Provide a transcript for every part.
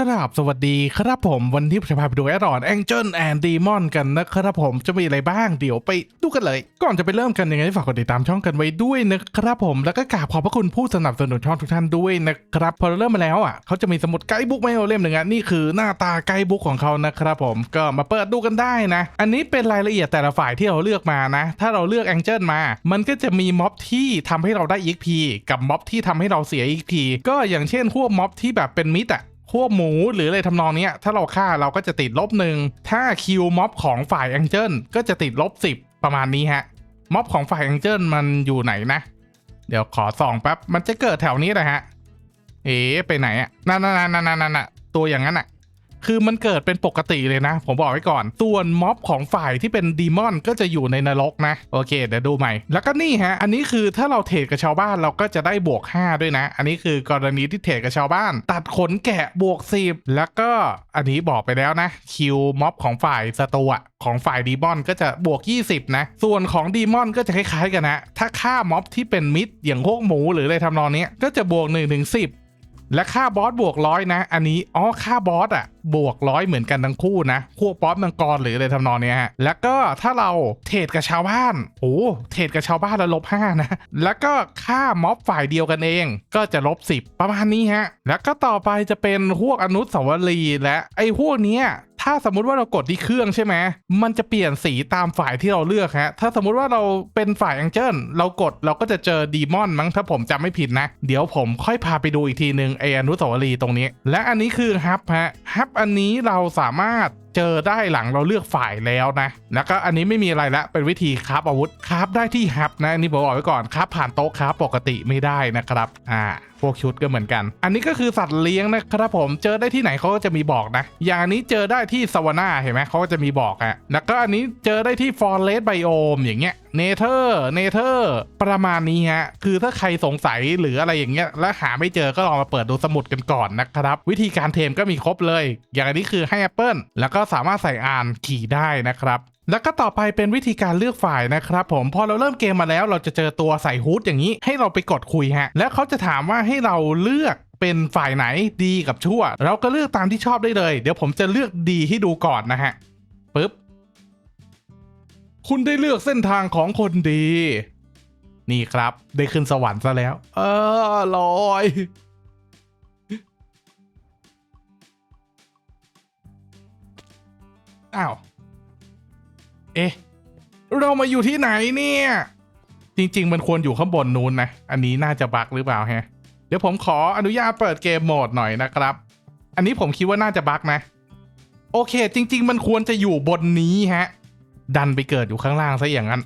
ครับสวัสดีครับผมวันที่จะพาไปดูแอดอนแองเจิลแอนด์ดีมอนกันนะครับผมจะมีอะไรบ้างเดี๋ยวไปดูกันเลย ก่อนจะไปเริ่มกันยังไงฝากกดติดตามช่องกันไว้ด้วยนะครับผมแล้วก็กราบขอบพระคุณผู้สนับสนุนช่องทุกท่านด้วยนะครับพอเราเริ่มมาแล้วอะเขาจะมีสมุดไกด์บุ๊กไมาให้เราเล่มหนึ่งอะนี่คือหน้าตาไกด์บุ๊กของเขานะครับผมก็มาเปิดดูกันได้นะ อันนี้เป็นรายละเอียดแต่ละฝ่ายที่เราเลือกมานะ ถ้าเราเลือกแองเจิลมา มันก็จะมีม็อบที่ทำให้เราได้ EXP กับม็อบที่ทำให้เราเสีย EXP ก็อย่างเช่นพวกม็อบที่แบบเป็นมิดอะ พวกหมูหรืออะไรทำนองนี้ถ้าเราฆ่าเราก็จะติดลบหนึ่งถ้าคิวม็อบของฝ่ายแองเจิลก็จะติดลบสิบประมาณนี้ฮะม็อบของฝ่ายแองเจิลมันอยู่ไหนนะ เดี๋ยวขอส่องแป๊บมันจะเกิดแถวนี้นะฮะ เอ๋ไปไหนอะนั่นนั่นนั่นนั่นนั่นตัวอย่างนั้นอะ คือมันเกิดเป็นปกติเลยนะ ผมบอกไว้ก่อน ส่วนม็อบของฝ่ายที่เป็นดีมอนก็จะอยู่ในนรกนะ โอเค เดี๋ยวดูใหม่ แล้วก็นี่ฮะ อันนี้คือถ้าเราเทรดกับชาวบ้านเราก็จะได้บวก 5 ด้วยนะ อันนี้คือกรณีที่เทรดกับชาวบ้าน ตัดขนแกะบวก10แล้วก็อันนี้บอกไปแล้วนะ คิวม็อบของฝ่ายสตูอะของฝ่ายดีมอนก็จะบวก 20 นะ ส่วนของดีมอนก็จะคล้ายๆกันนะ ถ้าฆ่าม็อบที่เป็นมิดอย่างพวกหมูหรืออะไรทำนองนี้ก็จะบวก1ถึง10 และค่าบอสบวกร้อยนะ อันนี้อ๋อค่าบอสอะบวกร้อยเหมือนกันทั้งคู่นะพวกบอสมังกรหรืออะไรทำนองเนี้ยฮะแล้วก็ถ้าเราเทรดกับชาวบ้านโอ้เทรดกับชาวบ้านแล้วลบห้านะ แล้วก็ค่าม็อบฝ่ายเดียวกันเอง ก็จะลบสิบประมาณนี้ฮะ แล้วก็ต่อไปจะเป็นพวกอนุสาวรีย์และไอ้พวกเนี้ย ถ้าสมมุติว่าเรากดที่เครื่องใช่ไหมมันจะเปลี่ยนสีตามฝ่ายที่เราเลือกฮะถ้าสมมุติว่าเราเป็นฝ่ายแองเจิลเรากดเราก็จะเจอดีมอนมั้งถ้าผมจำไม่ผิดนะ เดี๋ยวผมค่อยพาไปดูอีกทีหนึ่งไออนุสาวรีย์ตรงนี้ และอันนี้คือฮับฮะฮับอันนี้เราสามารถเจอได้หลังเราเลือกฝ่ายแล้วนะ แล้วก็อันนี้ไม่มีอะไรละเป็นวิธีคราฟอาวุธคราฟได้ที่ฮับนะอันนี้ผมบอกไว้ก่อนคราฟผ่านโต๊ะคราฟปกติไม่ได้นะครับอ่าพวกชุดก็เหมือนกัน อันนี้ก็คือสัตว์เลี้ยงนะครับผมเจอได้ที่ไหนเขาก็จะมีบอกนะ อย่างอันนี้เจอได้ที่สวานาเห็นไหมเขาก็จะมีบอกอะแล้วก็อันนี้เจอได้ที่ฟอร์เรสไบโอมอย่างเงี้ยเนเธอร์เนเธอร์ประมาณนี้ฮะ คือถ้าใครสงสัยหรืออะไรอย่างเงี้ย แล้วหาไม่เจอก็ลองมาเปิดดูสมุดกันก่อนนะครับ วิธีการเทมก็มีครบเลย อย่างนนี้คือให้ Apple แล้วก็สามารถใส่อ่านขี่ได้นะครับแล้วก็ต่อไปเป็นวิธีการเลือกฝ่ายนะครับผมพอเราเริ่มเกมมาแล้วเราจะเจอตัวใส่ฮูดอย่างนี้ ให้เราไปกดคุยฮะ แล้วเขาจะถามว่าให้เราเลือกเป็นฝ่ายไหนดีกับชั่ว เราก็เลือกตามที่ชอบได้เลย เดี๋ยวผมจะเลือกดีให้ดูก่อนนะฮะปึ๊บ คุณได้เลือกเส้นทางของคนดี นี่ครับ ได้ขึ้นสวรรค์ซะแล้ว เออลอย อ้าว เอ๊ะ เรามาอยู่ที่ไหนเนี่ย จริง ๆ มันควรอยู่ข้างบนนู้นนะ อันนี้น่าจะบั๊กหรือเปล่าฮะ เดี๋ยวผมขออนุญาตเปิดเกมโหมดหน่อยนะครับ อันนี้ผมคิดว่าน่าจะบั๊กนะ โอเค จริง ๆ มันควรจะอยู่บนนี้ฮะ ดันไปเกิดอยู่ข้างล่างซะอย่างนั้น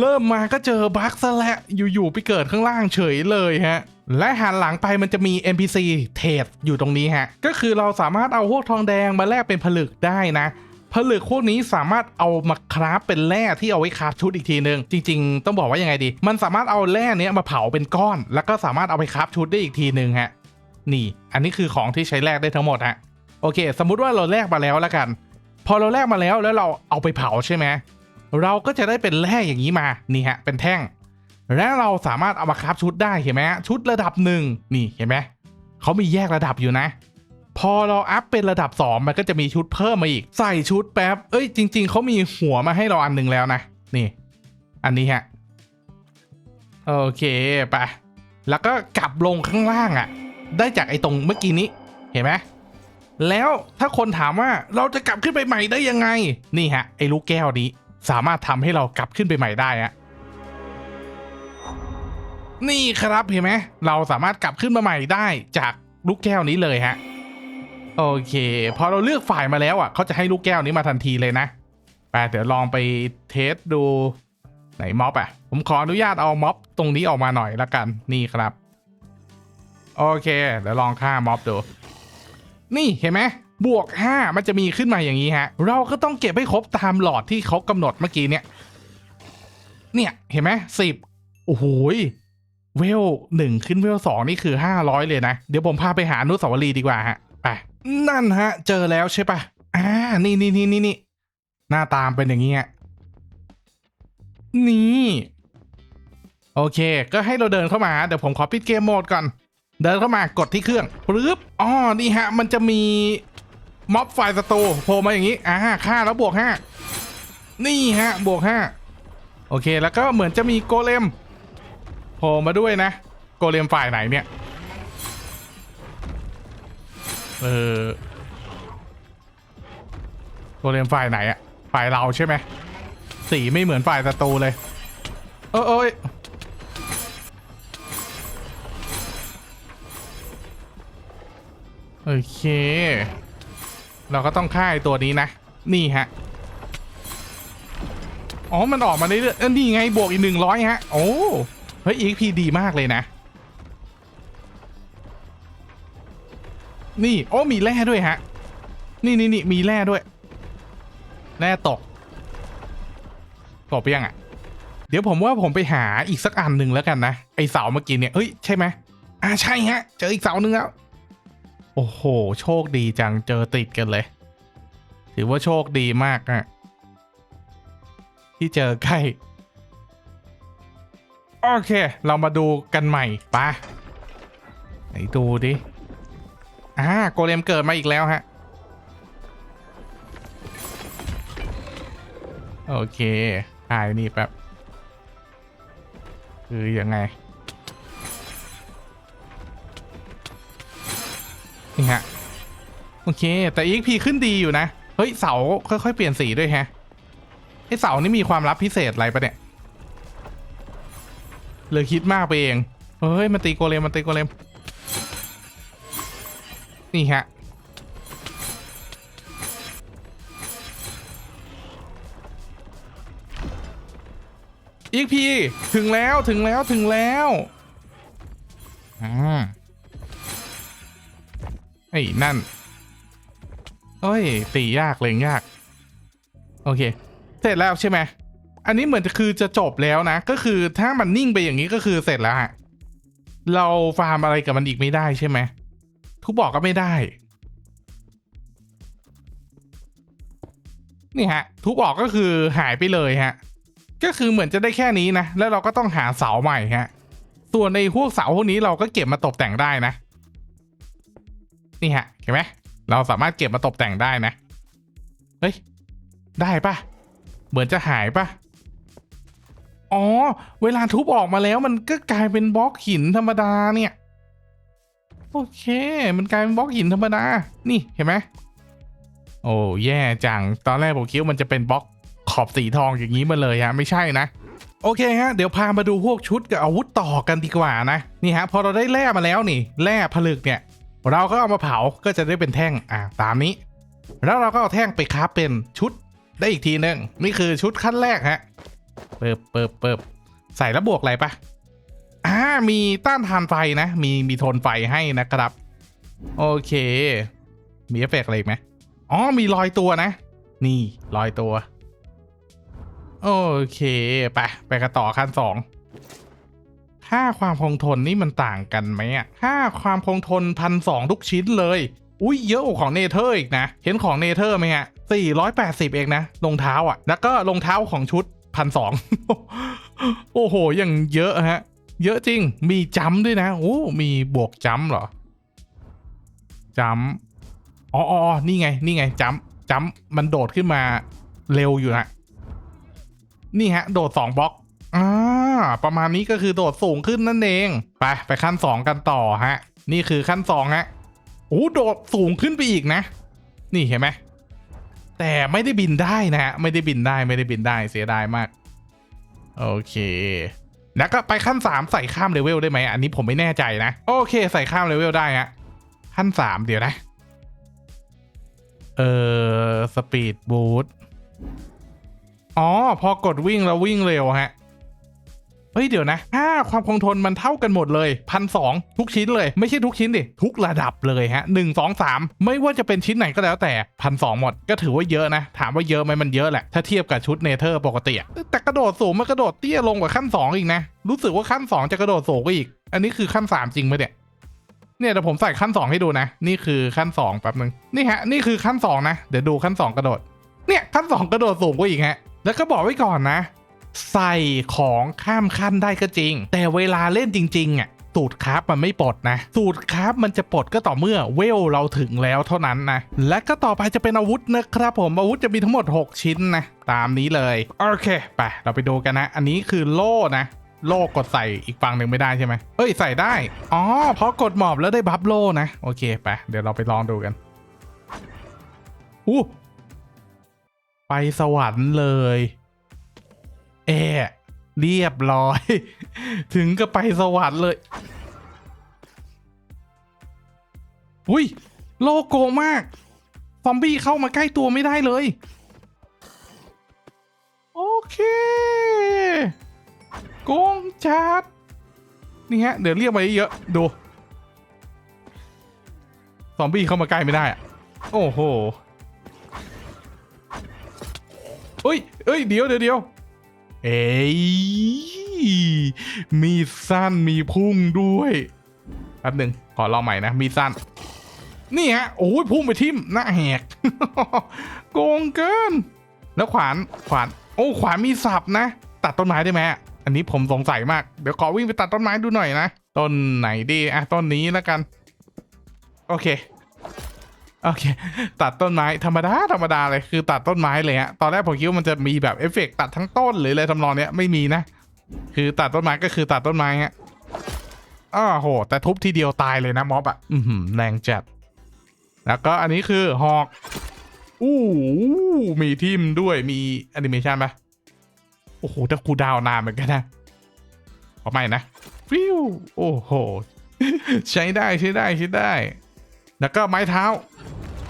เริ่มมาก็เจอบั๊กซะแล้วอยู่ๆไปเกิดข้างล่างเฉยเลยฮะ และหันหลังไปมันจะมี NPC เทรดอยู่ตรงนี้ฮะ ก็คือเราสามารถเอาพวกทองแดงมาแลกเป็นผลึกได้นะผลึกพวกนี้สามารถเอามาคราฟเป็นแร่ที่เอาไว้คราฟชุดอีกทีนึง จริง ๆ ต้องบอกว่ายังไงดี มันสามารถเอาแร่เนี้ยมาเผาเป็นก้อน แล้วก็สามารถเอาไปคราฟชุดได้อีกทีนึงฮะ นี่ อันนี้คือของที่ใช้แลกได้ทั้งหมดฮะ โอเค สมมุติว่าเราแลกมาแล้วแล้วกัน พอเราแลกมาแล้วแล้วเราเอาไปเผาใช่ไหมเราก็จะได้เป็นแร่อย่างนี้มานี่ฮะเป็นแท่ง และเราสามารถเอามาคราฟชุดได้เห็นไหมฮะชุดระดับหนึ่งนี่เห็นไหมเขามีแยกระดับอยู่นะ พอเราอัพเป็นระดับ 2 มันก็จะมีชุดเพิ่มมาอีก ใส่ชุดแป๊บเอ้ยจริง ๆเขามีหัวมาให้เราอันหนึ่งแล้วนะนี่ อันนี้ฮะโอเคไปแล้วก็กลับลงข้างล่างอะ่ะ ได้จากไอ้ตรงเมื่อกี้นี้ เห็นไหม แล้วถ้าคนถามว่าเราจะกลับขึ้นไปใหม่ได้ยังไง นี่ฮะไอ้ลูกแก้วนี้สามารถทำให้เรากลับขึ้นไปใหม่ได้อะนี่ครับเห็นไหมเราสามารถกลับขึ้นมาใหม่ได้จากลูกแก้วนี้เลยฮะโอเค พอเราเลือกฝ่ายมาแล้วอะเขาจะให้ลูกแก้วนี้มาทันทีเลยนะไปเดี๋ยวลองไปเทสดูไหนม็อบอะ ผมขออนุญาตเอาม็อบตรงนี้ออกมาหน่อยละกันนี่ครับ โอเค เดี๋ยวลองฆ่าม็อบดู นี่เห็นไหมบวก 5 มันจะมีขึ้นมาอย่างนี้ฮะ เราก็ต้องเก็บให้ครบตามหลอดที่เขากำหนดเมื่อกี้เนี่ย เนี่ยเห็นไหมสิบโอ้โหเวลหนึ่งขึ้นเวลสองนี่คือ 500 เลยนะ เดี๋ยวผมพาไปหาอนุสาวรีย์ดีกว่าฮะไปนั่นฮะ เจอแล้วใช่ปะอ่านี่นี่นี่นี่นี่หน้าตามเป็นอย่างนี้ฮะนี่ โอเค ก็ให้เราเดินเข้ามาเดี๋ยวผมขอปิดเกมโหมดก่อน เดินเข้ามากดที่เครื่องปึ๊บอ๋อนี่ฮะ มันจะมีม็อบไฟล์สตูโผล่มาอย่างนี้อ่าค่าแล้วบวกห้านี่ฮะบวกห้าโอเคแล้วก็เหมือนจะมีโกเลมโผล่มาด้วยนะ โกเลมฝ่ายไหนเนี่ย เออโกเลมฝ่ายไหนอะฝ่ายเราใช่ไหมสีไม่เหมือนฝ่ายศัตรูเลย เออเอย โอเค เราก็ต้องฆ่าไอตัวนี้นะ นี่ฮะ อ๋อ มันออกมาได้เรื่อยๆเออนี่ไง บวกอีกหนึ่งร้อยฮะ โอ้ เฮ้ย EXP ดีมากเลยนะ นี่ โอ้ มีแร่ด้วยฮะ นี่นี่นี่มีแร่ด้วย แร่ตก ตกไปยังอะ เดี๋ยวผมว่าผมไปหาอีกสักอันหนึ่งแล้วกันนะ ไอเสาเมื่อกี้เนี่ย เฮ้ย ใช่ไหมอ่าใช่ฮะ เจออีกเสาหนึ่งแล้ว โอ้โห โชคดีจังเจอติดกันเลย ถือว่าโชคดีมากอะที่เจอใกล้ โอเค เรามาดูกันใหม่ปะไหนดูดิอ่าโกเลมเกิดมาอีกแล้วฮะ โอเคถ่ายนี่แป๊บ คือยังไง นี่ฮะ โอเค แต่ EXP ขึ้นดีอยู่นะ เฮ้ย เสาค่อยๆ เปลี่ยนสีด้วยแฮะไอเสานี่มีความลับพิเศษอะไรปะเนี่ยเลยคิดมากไปเอง เฮ้ย มันตีโกเลม มันตีโกเลม นี่ฮะ อีกพีถึงแล้วถึงแล้วถึงแล้ว อ่า ไอ้นั่นเอ้ย ตียากเลยยาก โอเค เสร็จแล้วใช่ไหม อันนี้เหมือนจะคือจะจบแล้วนะ ก็คือถ้ามันนิ่งไปอย่างนี้ก็คือเสร็จแล้วฮะ เราฟาร์มอะไรกับมันอีกไม่ได้ใช่ไหม ทุกบอกก็ไม่ได้ นี่ฮะ ทุบออกก็คือหายไปเลยฮะ ก็คือเหมือนจะได้แค่นี้นะ แล้วเราก็ต้องหาเสาใหม่ฮะ ส่วนในพวกเสาพวกนี้เราก็เก็บมาตกแต่งได้นะ นี่ฮะเห็นไหมเราสามารถเก็บมาตกแต่งได้นะ เฮ้ย ได้ปะเหมือนจะหายปะอ๋อ เวลาทุบออกมาแล้วมันก็กลายเป็นบล็อกหินธรรมดาเนี่ย โอเค มันกลายเป็นบล็อกหินธรรมดา นี่เห็นไหมโอ้แย่จัง ตอนแรกผมคิดว่ามันจะเป็นบล็อกขอบสีทองอย่างนี้มาเลยฮะ ไม่ใช่นะ โอเคฮะ เดี๋ยวพามาดูพวกชุดกับอาวุธต่อกันดีกว่านะ นี่ฮะ พอเราได้แร่มาแล้วนี่ แร่ผลึกเนี่ย เราก็เอามาเผาก็จะได้เป็นแท่งอ่าตามนี้ แล้วเราก็เอาแท่งไปคราฟเป็นชุดได้อีกทีหนึงนี่คือชุดขั้นแรกฮะเปิบเปิบเปิบใส่แล้วบวกอะไรปะอ่ามีต้านทานไฟนะ มีมีโทนไฟให้นะครับ โอเค มีเอฟเฟกต์อะไรไหมอ๋อมีรอยตัวนะ นี่รอยตัว โอเค ไป ไปกันต่อขั้นสอง ค่าความคงทนนี่มันต่างกันไหมอะค่าความคงทนพันสองทุกชิ้นเลย อุ้ยเยอะกว่าของเนเธอร์อีกนะ เห็นของเนเธอร์ไหมฮะ480เองนะรองเท้าอะ แล้วก็รองเท้าของชุดพันสองโอ้โหยังเยอะฮะ เยอะจริง มีจัมด้วยนะโอ้มีบวกจัมเหรอจัมอ๋อออนี่ไง นี่ไงจัมจัมมันโดดขึ้นมาเร็วอยู่นะนี่ฮะ โดดสองบล็อก อ่าประมาณนี้ก็คือโดดสูงขึ้นนั่นเอง ไปไปขั้นสองกันต่อฮะ นี่คือขั้นสองฮะโอ้โดดสูงขึ้นไปอีกนะ นี่เห็นไหมแต่ไม่ได้บินได้นะฮะไม่ได้บินได้ไม่ได้บินได้เสียดายมาก โอเค แล้วก็ไปขั้นสามใส่ข้ามเลเวลได้ไหมอันนี้ผมไม่แน่ใจนะ โอเค ใส่ข้ามเลเวลได้ฮะขั้นสามเดี๋ยวนะ เออสปีดบูทอ๋อ พอกดวิ่งแล้ววิ่งเร็วฮะ เฮ้ยเดี๋ยวนะถ้าความคงทนมันเท่ากันหมดเลยพันสองทุกชิ้นเลย ไม่ใช่ทุกชิ้นดิ ทุกระดับเลยฮะหนึ่งสองสามไม่ว่าจะเป็นชิ้นไหนก็แล้วแต่พันสองหมด ก็ถือว่าเยอะนะ ถามว่าเยอะไหมมันเยอะแหละ ถ้าเทียบกับชุดเนเธอร์ปกติแต่กระโดดสูงมันกระโดดเตี้ยลงกว่าขั้นสองอีกนะ รู้สึกว่าขั้นสองจะกระโดดสูงกว่าอีก อันนี้คือขั้นสามจริงไหมเนี่ยเนี่ยเดี๋ยวผมใส่ขั้น 2 ให้ดูนะ นี่คือขั้น2แป๊บนึงนี่ฮะนี่คือขั้น 2 นะ เดี๋ยวดูขั้น 2 กระโดด เนี่ยขั้น 2 กระโดดสูงกว่าอีกฮะแล้วก็บอกไว้ก่อนนะ ใส่ของข้ามขั้นได้ก็จริง แต่เวลาเล่นจริง ๆ อะสูตรคราฟมันไม่ปลดนะ สูตรคราฟมันจะปลดก็ต่อเมื่อเวลเราถึงแล้วเท่านั้นนะ และก็ต่อไปจะเป็นอาวุธนะครับผมอาวุธจะมีทั้งหมด 6 ชิ้นนะ ตามนี้เลย โอเค ไป เราไปดูกันนะ อันนี้คือโล่นะ โล่กดใส่อีกฝั่งหนึ่งไม่ได้ใช่ไหมเอ้ยใส่ได้ อ๋อเพราะกดหมอบแล้วได้บัฟโล่นะ โอเคไปเดี๋ยวเราไปลองดูกันอู้ไปสวรรค์เลย แอะเรียบร้อย ถึงก็ไปสวรรค์เลย อุ้ย โลโกงมาก ซอมบี้เข้ามาใกล้ตัวไม่ได้เลย โอเค โกงจัด นี่ฮะ เดี๋ยวเรียกมาเยอะดู ซอมบี้เข้ามาใกล้ไม่ได้อะโอ้โหเอ้ยเอ้ย เดี๋ยวเดี๋ยวเดี๋ยว เอ้ยมีสั้นมีพุ่งด้วยแป๊บหนึ่งขอลองใหม่นะมีสั้น นี่ฮะโอ้ยพุ่งไปทิ่มหน้าแหกโกงเกิน แล้วขวานขวาน โอ้ขวานมีสับนะ ตัดต้นไม้ได้ไหมอันนี้ผมสงสัยมากเดี๋ยวขอวิ่งไปตัดต้นไม้ดูหน่อยนะ ต้นไหนดีอะต้นนี้แล้วกัน โอเค โอเค ตัดต้นไม้ธรรมดาธรรมดาเลยคือตัดต้นไม้เลยฮะตอนแรกผมคิดว่ามันจะมีแบบเอฟเฟกต์ตัดทั้งต้นหรืออะไรทำนองเนี้ยไม่มีนะ คือตัดต้นไม้ก็คือตัดต้นไม้ฮะอ้าโห แต่ทุบทีเดียวตายเลยนะม็อบอะอือหือแรงจัด แล้วก็อันนี้คือหอกอู้มีทิมด้วยมีแอนิเมชันปะโอ้โหแต่คูดาวนานเหมือนกันนะขอใหม่นะฟิวโอ้โห ใช้ได้ใช้ได้ใช้ได้ แล้วก็ไม้เท้า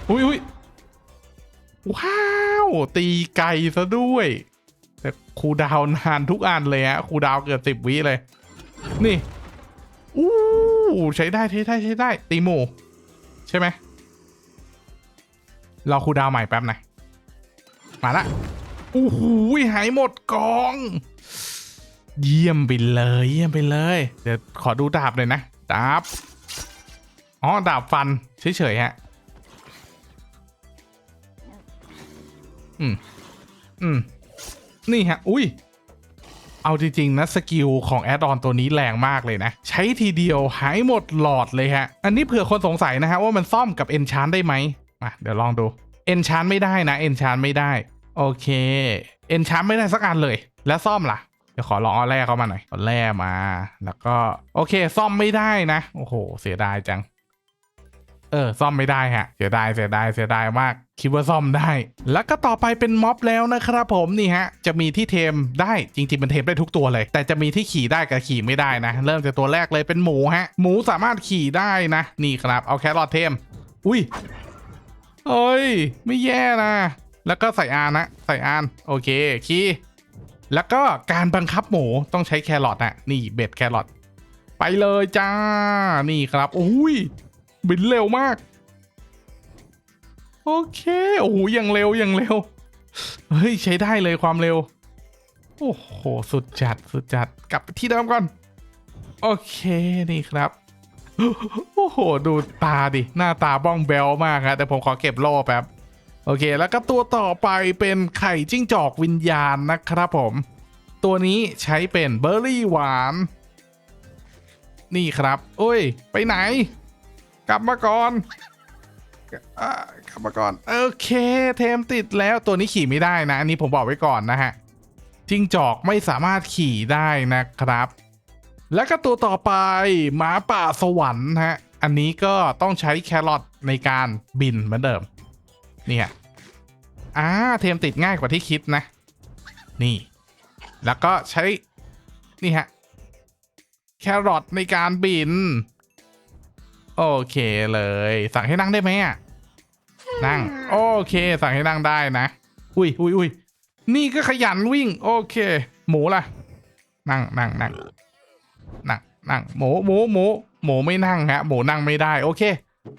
อุ้ยอุ้ยว้าว ตีไก่ซะด้วย แต่ครูดาวนานทุกอันเลยฮะครูดาวเกือบสิบวิเลย นี่ อู้ใช้ได้ใช้ได้ใช้ได้ ตีหมูใช่ไหมเราครูดาวใหม่แป๊บนะมาละอู้หูหายหมดกอง เยี่ยมไปเลย เยี่ยมไปเลย เดี๋ยวขอดูดาบหน่อยนะ ดาบ อ๋อ ดาบฟันเฉยๆฮะ อืม อืม นี่ฮะ อุ้ย เอาจริง ๆ นะ สกิลของแอดออนตัวนี้แรงมากเลยนะ ใช้ทีเดียวหายหมดหลอดเลยฮะ อันนี้เผื่อคนสงสัยนะฮะ ว่ามันซ่อมกับเอนชานได้ไหมอะเดี๋ยวลองดูเอนชานไม่ได้นะเอนชานไม่ได้ โอเคเอนชานไม่ได้สักอันเลย แล้วซ่อมล่ะเดี๋ยวขอลองเอาแร่เข้ามาหน่อยเอาแร่มา แล้วก็ โอเค ซ่อมไม่ได้นะ โอ้โห เสียดายจัง เออซ่อมไม่ได้ฮะเสียดายเสียดายเสียดายมาก คิดว่าซ่อมได้ แล้วก็ต่อไปเป็นม็อบแล้วนะครับผมนี่ฮะ จะมีที่เทมได้จริงๆมันเทมได้ทุกตัวเลย แต่จะมีที่ขี่ได้กับขี่ไม่ได้นะ เริ่มจากตัวแรกเลยเป็นหมูฮะ หมูสามารถขี่ได้นะ นี่ครับเอาแครอทเทม อุ้ยเอ้ย ไม่แย่นะ แล้วก็ใส่อานนะใส่อานโอเคขี่แล้วก็การบังคับหมูต้องใช้แครอทนะนี่เบ็ดแครอทไปเลยจ้า นี่ครับ อุ้ย บินเร็วมาก โอเคโอ้โหยังเร็วยังเร็ว เฮ้ย ใช้ได้เลยความเร็ว โอ้โห สุดจัดสุดจัดกลับไปที่เดิมก่อน โอเคนี่ครับ โอ้โห ดูตาดิ หน้าตาบ้องแบลมากครับแต่ผมขอเก็บโล่แป๊บโอเค แล้วก็ตัวต่อไปเป็นไข่จิ้งจอกวิญญาณนะครับผม ตัวนี้ใช้เป็นเบอร์รี่หวาน นี่ครับ โอ้ย ไปไหน กลับมาก่อนกลับมาก่อน โอเค เทมติดแล้วตัวนี้ขี่ไม่ได้นะ อันนี้ผมบอกไว้ก่อนนะฮะจิ้งจอกไม่สามารถขี่ได้นะครับ แล้วก็ตัวต่อไปหมาป่าสวรรค์ฮะ อันนี้ก็ต้องใช้แครอทในการบินเหมือนเดิม นี่ยอ่าเทมติดง่ายกว่าที่คิดนะ นี่ แล้วก็ใช้ นี่ฮะ แครอทในการบิน โอเคเลย สั่งให้นั่งได้ไหมอะนั่ง โอเค สั่งให้นั่งได้นะ อุ้ยอุ้ยอุ้ยนี่ก็ขยันวิ่ง โอเค หมูล่ะ นั่งนั่งนั่งนั่งนั่งหมูหมูหมูหมูไม่นั่งฮะหมูนั่งไม่ได้โอเค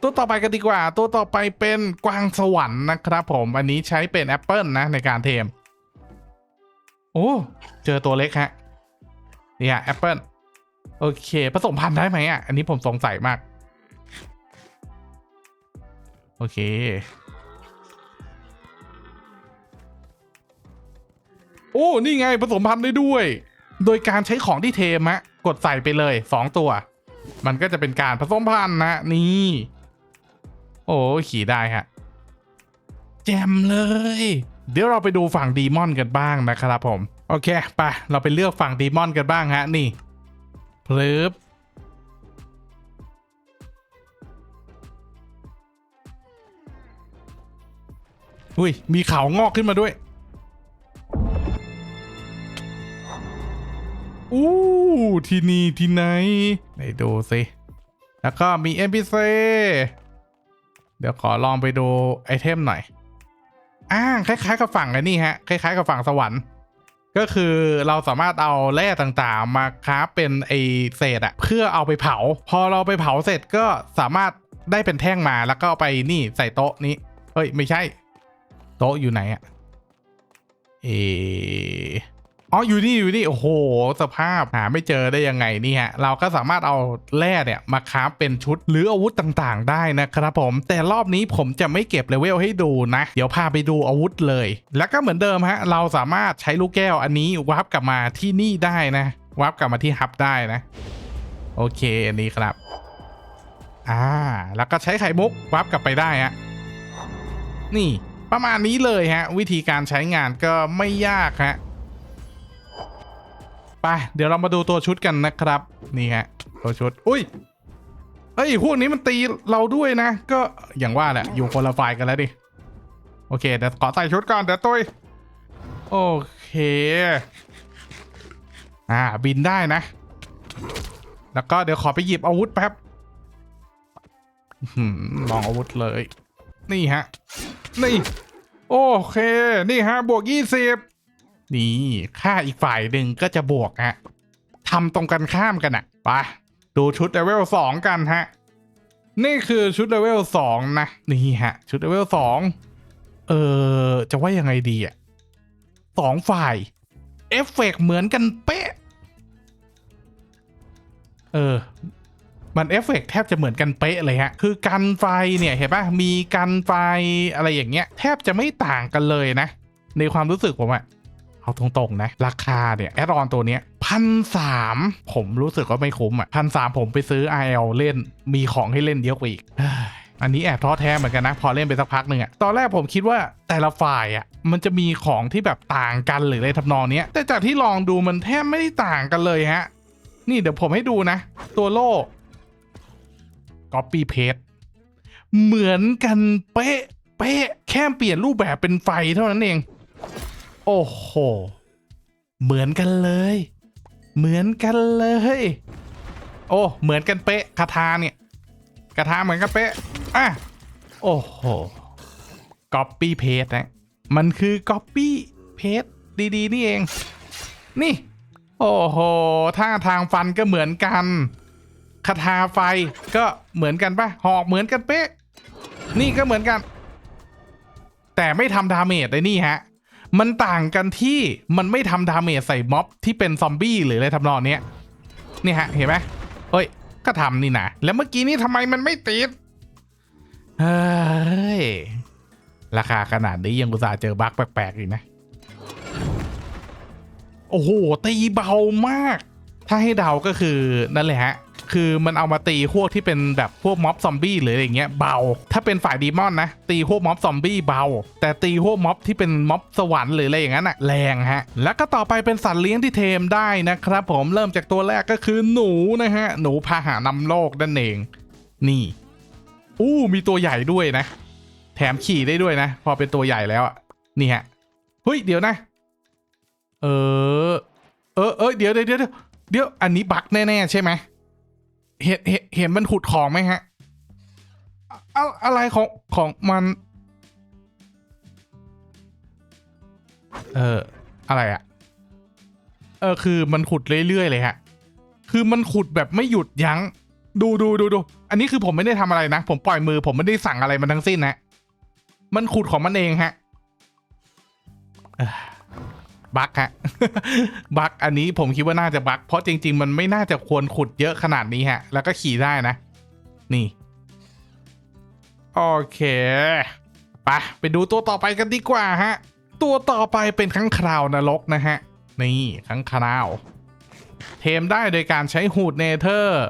ตัวต่อไปกันดีกว่า ตัวต่อไปเป็นกวางสวรรค์นะครับผม อันนี้ใช้เป็นแอปเปิลนะในการเทม โอ้เจอตัวเล็กฮะเนี่ยแอปเปิลโอเค ผสมพันธุ์ได้ไหมอะอันนี้ผมสงสัยมาก โอเค โอ้ นี่ไงผสมพันธุ์ได้ด้วย โดยการใช้ของที่เทมะ กดใส่ไปเลย2ตัว มันก็จะเป็นการผสมพันธุ์นะ นี่ โอ้ขี่ได้ฮะแจมเลย เดี๋ยวเราไปดูฝั่งดีมอนกันบ้างนะครับผม โอเค ไป เราไปเลือกฝั่งดีมอนกันบ้างฮะ นี่เพลึบ อุ้ย มีเขางอกขึ้นมาด้วย อู้ที่นี่ที่ไหน ไหนดูสิ แล้วก็มี NPC เดี๋ยวขอลองไปดูไอเทมหน่อย อ่า คล้าย ๆ กับฝั่งไอ้นี่ฮะ คล้าย ๆ กับฝั่งสวรรค์ ก็คือเราสามารถเอาแร่ต่างๆ มาคราฟเป็นไอเศษอะเพื่อเอาไปเผา พอเราไปเผาเสร็จก็สามารถได้เป็นแท่งมาแล้วก็ไปนี่ใส่โต๊ะนี้ เฮ้ย ไม่ใช่ โต๊ะอยู่ไหนอะเอออ๋ออยู่นี่อยู่นี่โอ้โห สภาพหาไม่เจอได้ยังไงนี่ฮะเราก็สามารถเอาแร่เนี่ยมาคราฟเป็นชุดหรืออาวุธต่างๆ ได้นะครับผม แต่รอบนี้ผมจะไม่เก็บเลเวลให้ดูนะ เดี๋ยวพาไปดูอาวุธเลย แล้วก็เหมือนเดิมฮะ เราสามารถใช้ลูกแก้วอันนี้วาร์ปกลับมาที่นี่ได้นะวาร์ปกลับมาที่ฮับได้นะ โอเคอันนี้ครับ อ่า แล้วก็ใช้ไข่มุกวาร์ปกลับไปได้ฮะนี่ ประมาณนี้เลยฮะ วิธีการใช้งานก็ไม่ยากฮะไปเดี๋ยวเรามาดูตัวชุดกันนะครับ นี่ฮะ ตัวชุด อุ้ยเอ้ยพวกนี้มันตีเราด้วยนะ ก็อย่างว่าแหละอยู่คนละฝ่ายกันแล้วดิ โอเคเดี๋ยวขอใส่ชุดก่อนเดี๋ยวตุยโอเค อ่าบินได้นะ แล้วก็เดี๋ยวขอไปหยิบอาวุธแป๊บลองอาวุธเลย นี่ฮะ นี่ โอเค นี่ฮะ บวกยี่สิบนี่ค่าอีกฝ่ายหนึ่งก็จะบวกฮะทำตรงกันข้ามกันอะไปดูชุดเลเวลสองกันฮะ นี่คือชุดเลเวลสองนะ นี่ฮะ ชุดเลเวลสองเออจะว่ายังไงดีอะสองฝ่ายเอฟเฟกต์เหมือนกันเป๊ะ เออ มันเอฟเฟกต์แทบจะเหมือนกันเป๊ะเลยฮะ คือกันไฟเนี่ยเห็นปะมีกันไฟอะไรอย่างเงี้ย แทบจะไม่ต่างกันเลยนะ ในความรู้สึกผมอะเอาตรงๆนะ ราคาเนี่ยแอดออนตัวเนี้ยพันสามผมรู้สึกว่าไม่คุ้มอะพันสามผมไปซื้อ IL เล่นมีของให้เล่นเยอะกว่าอีกอันนี้แอบท้อแท้เหมือนกันนะ พอเล่นไปสักพักหนึ่งอะตอนแรกผมคิดว่าแต่ละฝ่ายอะมันจะมีของที่แบบต่างกันหรืออะไรทำนองเนี้ยแต่จากที่ลองดูมันแทบไม่ได้ต่างกันเลยฮะ นี่เดี๋ยวผมให้ดูนะ ตัวโล่ Copy Paste เหมือนกันเป๊ะเป๊ะแค่เปลี่ยนรูปแบบเป็นไฟเท่านั้นเอง โอ้โห เหมือนกันเลย เหมือนกันเลย โอ้เหมือนกันเป๊ะคาถาเนี่ยคาถาเหมือนกันเป๊ะอะโอ้โห copy paste นะ มันคือ copy paste ดีๆ นี่เอง นี่ โอ้โหท่าทางฟันก็เหมือนกัน คาถาไฟก็เหมือนกันปะหอกเหมือนกันเป๊ะ นี่ก็เหมือนกัน แต่ไม่ทำดาเมจเลยนี่ฮะ มันต่างกันที่มันไม่ทำดาเมจใส่ม็อบที่เป็นซอมบี้หรืออะไรทำนองเนี้ยนี่ฮะ เห็นไหมเอ้ย ก็ทำนี่นะ แล้วเมื่อกี้นี้ทำไมมันไม่ติด เฮ้ย ราคาขนาดนี้ยังอุตส่าห์เจอบั๊กแปลกๆอีกนะ โอ้โห ตีเบามาก ถ้าให้เดาก็คือนั่นแหละฮะ คือมันเอามาตีพวกที่เป็นแบบพวกม็อบซอมบี้หรืออะไรเงี้ยเบา ถ้าเป็นฝ่ายดีมอนนะ ตีพวกม็อบซอมบี้เบา แต่ตีพวกม็อบที่เป็นม็อบสวรรค์หรืออะไรอย่างนั้นอะแรงฮะ แล้วก็ต่อไปเป็นสัตว์เลี้ยงที่เทมได้นะครับผมเริ่มจากตัวแรกก็คือหนูนะฮะ หนูพาหานำโลกนั่นเอง นี่อู้มีตัวใหญ่ด้วยนะ แถมขี่ได้ด้วยนะ พอเป็นตัวใหญ่แล้วอะนี่ฮะเฮ้ยเดี๋ยวนะ เออ เออเออเดี๋ยวเดี๋ยวเดี๋ยวเดี๋ยวอันนี้บั๊กแน่ ๆ ใช่ไหม เห็นเห็นเห็นมันขุดของไหมฮะเอะอะไรของของมัน เอออะไรอะเออคือมันขุดเรื่อยๆเลยฮะ คือมันขุดแบบไม่หยุดยัง้ง ดูดูดูดู อันนี้คือผมไม่ได้ทำอะไรนะ ผมปล่อยมือ ผมไม่ได้สั่งอะไรมันทั้งสิ้นนะ มันขุดของมันเองฮะ บั๊กฮะบั๊กอันนี้ผมคิดว่าน่าจะบั๊กเพราะจริง ๆ มันไม่น่าจะควรขุดเยอะขนาดนี้ฮะ แล้วก็ขี่ได้นะ นี่ โอเคไปไปดูตัวต่อไปกันดีกว่าฮะ ตัวต่อไปเป็นข้างคราวนรกนะฮะ นี่ข้างคราว เทมได้โดยการใช้หูดเนเธอร์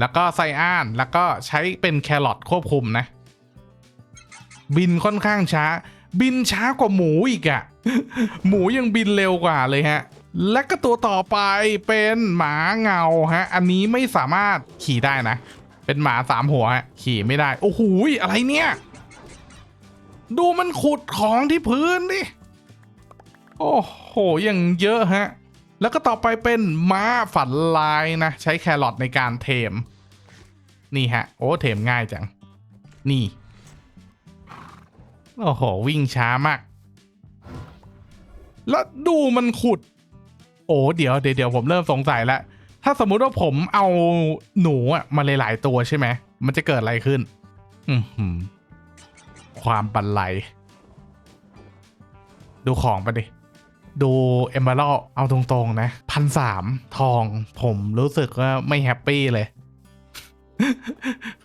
แล้วก็ไซอ้านแล้วก็ใช้เป็นแครอทควบคุมนะ บินค่อนข้างช้า บินช้ากว่าหมูอีกอะหมูยังบินเร็วกว่าเลยฮะ และก็ตัวต่อไปเป็นหมาเงาฮะ อันนี้ไม่สามารถขี่ได้นะ เป็นหมาสามหัวฮะขี่ไม่ได้ โอ้โหอะไรเนี่ย ดูมันขุดของที่พื้นดิ โอ้โหยังเยอะฮะ แล้วก็ต่อไปเป็นม้าฝันลายนะ ใช้แครอทในการเทม นี่ฮะ โอ้เทมง่ายจัง นี่ โอ้โห วิ่งช้ามาก แล้วดูมันขุด โอ้เดี๋ยวเดี๋ยวผมเริ่มสงสัยแล้วถ้าสมมุติว่าผมเอาหนูอะมาหลายๆตัวใช่ไหม มันจะเกิดอะไรขึ้น อืความบันไลดูของไปดิ ดูเอมเบอร์เอาตรงๆนะพันสามทองผมรู้สึกว่าไม่แฮปปี้เลย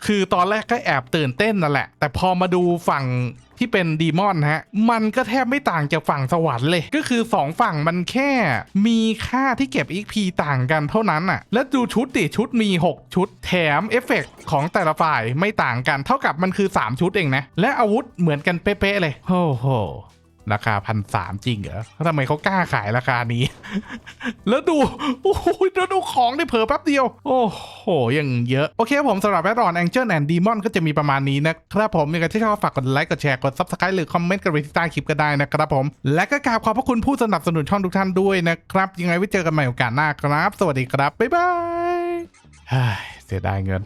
คือตอนแรกก็แอบตื่นเต้นนั่นแหละ แต่พอมาดูฝั่ง ที่เป็นดีมอนฮะมันก็แทบไม่ต่างจากฝั่งสวรรค์เลย ก็คือ 2 ฝั่งมันแค่มีค่าที่เก็บ XP ต่างกันเท่านั้นอะ แล้วดูชุดดิชุดมี 6 ชุด แถมเอฟเฟกต์ของแต่ละฝ่ายไม่ต่างกัน เท่ากับมันคือ 3 ชุดเองนะ และอาวุธเหมือนกันเป๊ะๆเลยโอ้โห ราคาพันสามจริงเหรอทำไมเขากล้าขายราคานี้ แล้วดู โอ้โหแล้วดูของได้เผลอแป๊บเดียว โอ้โหยังเยอะ โอเคครับผมสำหรับแอดออนแองเจิลแอนด์ดีมอนก็จะมีประมาณนี้นะครับผมยังไงที่ชอบฝากกดไลค์กดแชร์กดซับสไครต์หรือคอมเมนต์กันไว้ที่ใต้คลิปก็ได้นะครับผม และก็กราบขอบพระคุณผู้สนับสนุนช่องทุกท่านด้วยนะครับ ยังไงไว้เจอกันใหม่โอกาสหน้าครับ สวัสดีครับบ๊ายบายเสียดายเงิน